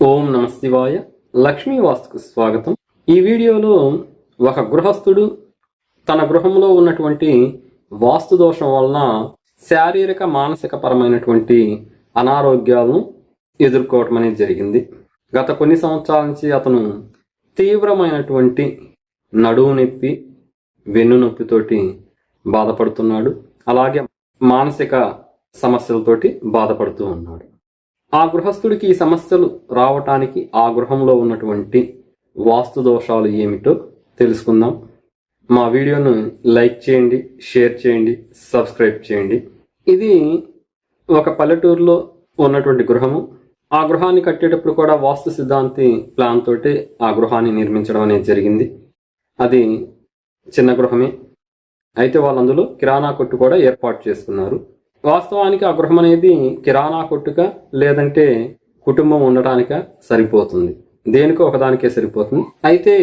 ఓం నమ శివాయ. లక్ష్మీ వాస్తుకు స్వాగతం. ఈ వీడియోలో ఒక గృహస్థుడు తన గృహంలో ఉన్నటువంటి వాస్తు దోషం వలన శారీరక మానసిక పరమైనటువంటి అనారోగ్యాలను ఎదుర్కోవటం అనేది జరిగింది. గత కొన్ని సంవత్సరాల నుంచి అతను తీవ్రమైనటువంటి నడువు నొప్పి వెన్ను నొప్పితోటి బాధపడుతున్నాడు. అలాగే మానసిక సమస్యలతోటి బాధపడుతూ ఉన్నాడు. ఆ గృహస్థుడికి ఈ సమస్యలు రావటానికి ఆ గృహంలో ఉన్నటువంటి వాస్తు దోషాలు ఏమిటో తెలుసుకుందాం. మా వీడియోను లైక్ చేయండి షేర్ చేయండి సబ్స్క్రైబ్ చేయండి. ఇది ఒక పల్లెటూరులో ఉన్నటువంటి గృహము. ఆ గృహాన్ని కట్టేటప్పుడు కూడా వాస్తు సిద్ధాంతి ప్లాన్ తోటి ఆ గృహాన్ని నిర్మించడం అనేది జరిగింది. అది చిన్న గృహమే. అయితే వాళ్ళందులో కిరాణా కొట్టు కూడా ఏర్పాటు చేసుకున్నారు. వాస్తవానికి ఆ గృహం అనేది కిరాణా కొట్టుక లేదంటే కుటుంబం ఉండటానిక సరిపోతుంది. దేనికో ఒకదానికే సరిపోతుంది. అయితే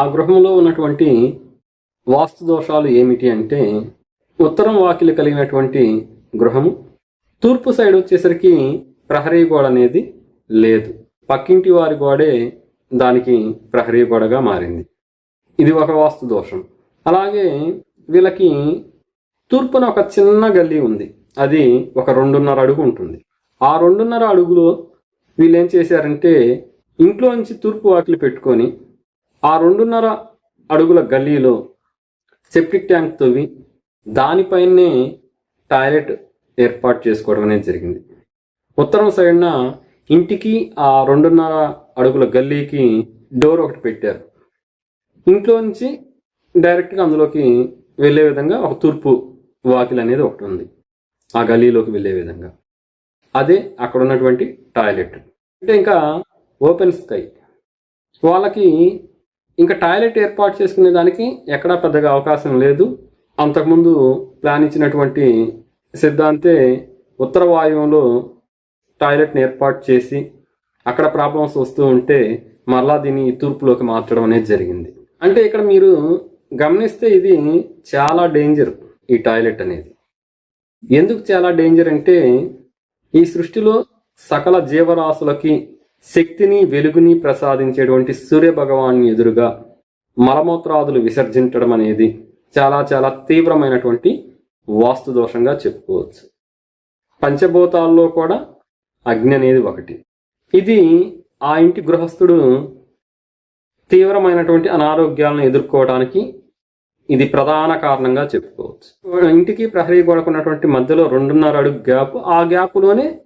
ఆ గృహంలో ఉన్నటువంటి వాస్తు దోషాలు ఏమిటి అంటే ఉత్తరం వాకిలి కలిగినటువంటి గృహము తూర్పు సైడ్ వచ్చేసరికి ప్రహరీ గోడ అనేది లేదు. పక్కింటి వారి గోడే దానికి ప్రహరీ గోడగా మారింది. ఇది ఒక వాస్తు దోషం. అలాగే వీళ్ళకి తూర్పున ఒక చిన్న గల్లీ ఉంది. అది ఒక రెండున్నర అడుగు ఉంటుంది. ఆ రెండున్నర అడుగులో వీళ్ళు ఏం చేశారంటే ఇంట్లో నుంచి తూర్పు వాకిలు పెట్టుకొని ఆ రెండున్నర అడుగుల గల్లీలో సెప్టిక్ ట్యాంక్ తవ్వి దానిపైనే టాయిలెట్ ఏర్పాటు చేసుకోవడం అనేది జరిగింది. ఉత్తరం సైడ్న ఇంటికి ఆ రెండున్నర అడుగుల గల్లీకి డోర్ ఒకటి పెట్టారు. ఇంట్లో నుంచి డైరెక్ట్గా అందులోకి వెళ్ళే విధంగా ఒక తూర్పు వాకిల్ అనేది ఒకటి ఉంది. ఆ గలీలోకి వెళ్ళే విధంగా. అదే అక్కడ ఉన్నటువంటి టాయిలెట్. అంటే ఇంకా ఓపెన్ స్కై. వాళ్ళకి ఇంకా టాయిలెట్ ఏర్పాటు చేసుకునే దానికి ఎక్కడా పెద్దగా అవకాశం లేదు. అంతకుముందు ప్లాన్ ఇచ్చినటువంటి సిద్ధాంతే ఉత్తర వాయువులో టాయిలెట్ని ఏర్పాటు చేసి అక్కడ ప్రాబ్లమ్స్ వస్తూ ఉంటే మరలా దీన్ని తూర్పులోకి మార్చడం అనేది జరిగింది. అంటే ఇక్కడ మీరు గమనిస్తే ఇది చాలా డేంజర్ ఈ టాయిలెట్ అనేది. ఎందుకు చాలా డేంజర్ అంటే ఈ సృష్టిలో సకల జీవరాశులకి శక్తిని వెలుగుని ప్రసాదించేటువంటి సూర్య భగవాన్ని ఎదురుగా మలమూత్రాదులు విసర్జించడం అనేది చాలా చాలా తీవ్రమైనటువంటి వాస్తు దోషంగా చెప్పుకోవచ్చు. పంచభూతాల్లో కూడా అగ్ని అనేది ఒకటి. ఇది ఆ ఇంటి గృహస్థుడు తీవ్రమైనటువంటి అనారోగ్యాలను ఎదుర్కోవడానికి ఇది ప్రధాన కారణంగా చెప్పుకోవచ్చు. ఇంటికి ప్రహరీ గోడకున్నటువంటి మధ్యలో రెండున్నర అడుగు గ్యాప్ ఆ గ్యాప్లోనే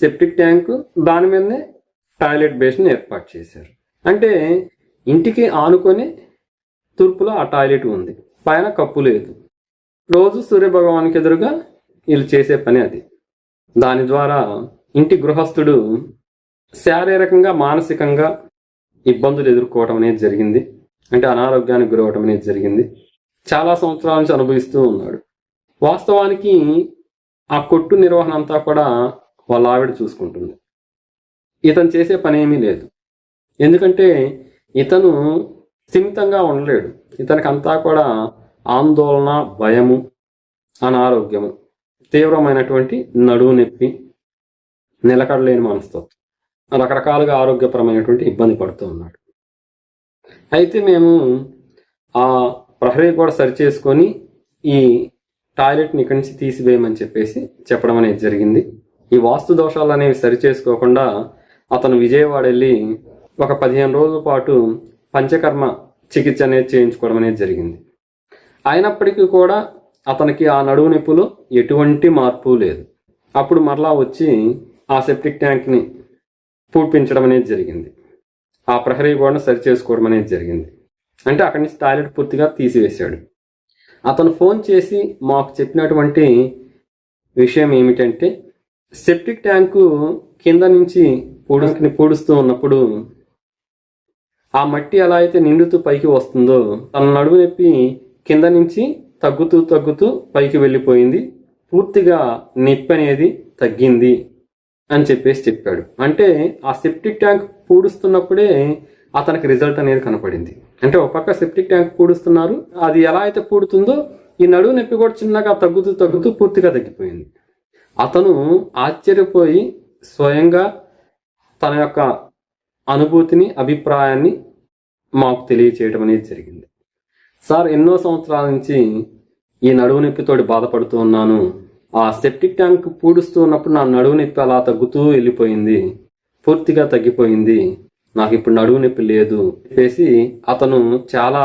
సెప్టిక్ ట్యాంక్ దాని మీదనే టాయిలెట్ బేస్ని ఏర్పాటు చేశారు. అంటే ఇంటికి ఆనుకొని తూర్పులో ఆ టాయిలెట్ ఉంది. పైన కప్పు లేదు. రోజు సూర్యభగవానికి ఎదురుగా వీళ్ళు చేసే పని అది. దాని ద్వారా ఇంటి గృహస్థుడు శారీరకంగా మానసికంగా ఇబ్బందులు ఎదుర్కోవడం అనేది జరిగింది. అంటే అనారోగ్యానికి గురవటం అనేది జరిగింది. చాలా సంవత్సరాల నుంచి అనుభవిస్తూ ఉన్నాడు. వాస్తవానికి ఆ కొట్టు నిర్వహణ అంతా కూడా వాళ్ళ ఆవిడ చూసుకుంటుంది. ఇతను చేసే పని ఏమీ లేదు. ఎందుకంటే ఇతను స్థిమితంగా ఉండలేడు. ఇతనికి అంతా కూడా ఆందోళన భయము అనారోగ్యము తీవ్రమైనటువంటి నడువు నొప్పి నిలకడలేని మనస్తత్వం రకరకాలుగా ఆరోగ్యపరమైనటువంటి ఇబ్బంది పడుతూ ఉన్నాడు. అయితే మేము ఆ ప్రహరీ కూడా సరి చేసుకొని ఈ టాయిలెట్ని ఇక్కడి నుంచి తీసివేయమని చెప్పేసి చెప్పడం అనేది జరిగింది. ఈ వాస్తు దోషాలు అనేవి సరి చేసుకోకుండా అతను విజయవాడ వెళ్ళి ఒక పదిహేను రోజుల పాటు పంచకర్మ చికిత్స అనేది చేయించుకోవడం అనేది జరిగింది. అయినప్పటికీ కూడా అతనికి ఆ నడువు నొప్పులో ఎటువంటి మార్పు లేదు. అప్పుడు మరలా వచ్చి ఆ సెప్టిక్ ట్యాంక్ని పూడ్పించడం అనేది జరిగింది. ఆ ప్రహరీ గోడను సరి చేసుకోవడం అనేది జరిగింది. అంటే అక్కడి నుంచి టాయిలెట్ పూర్తిగా తీసివేశాడు. అతను ఫోన్ చేసి మాకు చెప్పినటువంటి విషయం ఏమిటంటే సెప్టిక్ ట్యాంకు కింద నుంచి పూడుకుని పూడుస్తూ ఉన్నప్పుడు ఆ మట్టి ఎలా అయితే నిండుతూ పైకి వస్తుందో తన నడుము నొప్పి కింద నుంచి తగ్గుతూ తగ్గుతూ పైకి వెళ్ళిపోయింది. పూర్తిగా నొప్పి అనేది తగ్గింది. అని చెప్పేసి చెప్పాడు. అంటే ఆ సెప్టిక్ ట్యాంక్ పూడుస్తున్నప్పుడే అతనికి రిజల్ట్ అనేది కనపడింది. అంటే ఒక పక్క సెప్టిక్ ట్యాంక్ పూడుస్తున్నారు అది ఎలా అయితే పూడుతుందో ఈ నడువు నొప్పి కూడా చిన్నగా తగ్గుతూ తగ్గుతూ పూర్తిగా తగ్గిపోయింది. అతను ఆశ్చర్యపోయి స్వయంగా తన యొక్క అనుభూతిని అభిప్రాయాన్ని మాకు తెలియచేయడం అనేది జరిగింది. సార్ ఎన్నో సంవత్సరాల నుంచి ఈ నడువు నొప్పితోటి బాధపడుతూ ఉన్నాను. ఆ సెప్టిక్ ట్యాంక్ పూడుస్తూ ఉన్నప్పుడు నా నడువు నొప్పి అలా తగ్గుతూ వెళ్ళిపోయింది. పూర్తిగా తగ్గిపోయింది. నాకు ఇప్పుడు నడువు నొప్పి లేదు చెప్పేసి అతను చాలా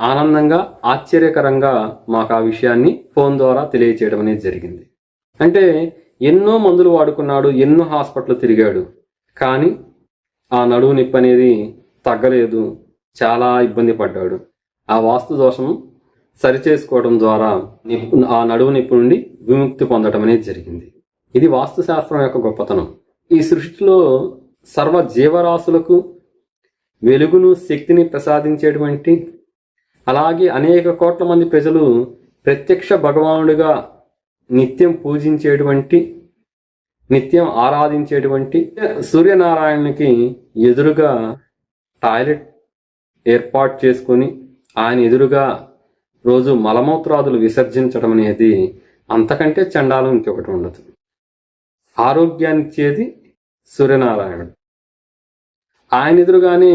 ఆనందంగా ఆశ్చర్యకరంగా మాకు ఆ విషయాన్ని ఫోన్ ద్వారా తెలియచేయడం అనేది జరిగింది. అంటే ఎన్నో మందులు వాడుకున్నాడు ఎన్నో హాస్పిటల్ తిరిగాడు. కానీ ఆ నడువు నొప్పి అనేది తగ్గలేదు. చాలా ఇబ్బంది పడ్డాడు. ఆ వాస్తు దోషం సరిచేసుకోవడం ద్వారా ఆ నడువు నొప్పి నుండి విముక్తి పొందడం అనేది జరిగింది. ఇది వాస్తు శాస్త్రం యొక్క గొప్పతనం. ఈ సృష్టిలో సర్వ జీవరాశులకు వెలుగును శక్తిని ప్రసాదించేటువంటి అలాగే అనేక కోట్ల మంది ప్రజలు ప్రత్యక్ష భగవానుడిగా నిత్యం పూజించేటువంటి నిత్యం ఆరాధించేటువంటి సూర్యనారాయణునికి ఎదురుగా టాయిలెట్ ఏర్పాటు చేసుకొని ఆయన ఎదురుగా రోజు మలమూత్రాదులు విసర్జించడం అనేది అంతకంటే చండాలం ఇంకొకటి ఉండదు. ఆరోగ్యాన్ని ఇచ్చేది సూర్యనారాయణుడు. ఆయన ఎదురుగానే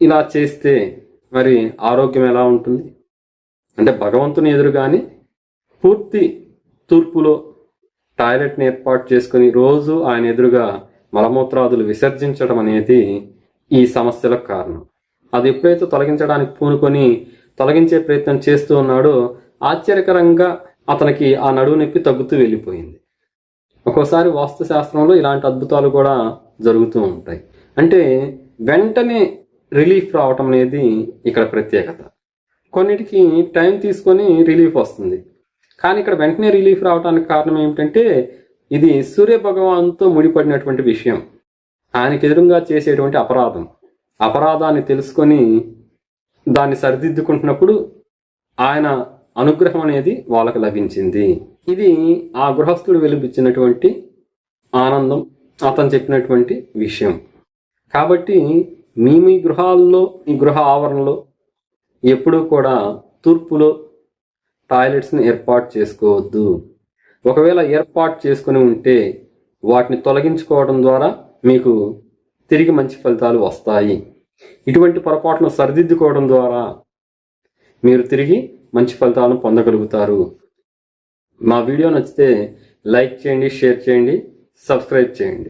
ఇలా చేస్తే మరి ఆరోగ్యం ఎలా ఉంటుంది? అంటే భగవంతుని ఎదురుగానే పూర్తి తూర్పులో టాయిలెట్ని ఏర్పాటు చేసుకుని రోజు ఆయన ఎదురుగా మలమూత్రాదులు విసర్జించడం అనేది ఈ సమస్యలకు కారణం. అది ఎప్పుడైతే తొలగించడానికి పూనుకొని తొలగించే ప్రయత్నం చేస్తూ ఉన్నాడో ఆశ్చర్యకరంగా అతనికి ఆ నడువు నొప్పి తగ్గుతూ వెళ్ళిపోయింది. ఒక్కోసారి వాస్తు శాస్త్రంలో ఇలాంటి అద్భుతాలు కూడా జరుగుతూ ఉంటాయి. అంటే వెంటనే రిలీఫ్ రావటం అనేది ఇక్కడ ప్రత్యేకత. కొన్నిటికి టైం తీసుకొని రిలీఫ్ వస్తుంది. కానీ ఇక్కడ వెంటనే రిలీఫ్ రావడానికి కారణం ఏమిటంటే ఇది సూర్య భగవాన్తో ముడిపడినటువంటి విషయం. ఆయనకి ఎదురుగా చేసేటువంటి అపరాధం. అపరాధాన్ని తెలుసుకొని దాన్ని సరిదిద్దుకుంటున్నప్పుడు ఆయన అనుగ్రహం అనేది వాళ్ళకు లభించింది. ఇది ఆ గృహస్థుడు వెలిపించినటువంటి ఆనందం అతను చెప్పినటువంటి విషయం. కాబట్టి మీ మీ గృహాల్లో ఈ గృహ ఆవరణలో ఎప్పుడూ కూడా తూర్పులో టాయిలెట్స్ని ఏర్పాటు చేసుకోవద్దు. ఒకవేళ ఏర్పాటు చేసుకుని ఉంటే వాటిని తొలగించుకోవడం ద్వారా మీకు తిరిగి మంచి ఫలితాలు వస్తాయి. ఇటువంటి పొరపాట్లను సరిదిద్దుకోవడం ద్వారా మీరు తిరిగి మంచి ఫలితాలను పొందగలుగుతారు. మా వీడియో నచ్చితే లైక్ చేయండి షేర్ చేయండి సబ్స్క్రైబ్ చేయండి.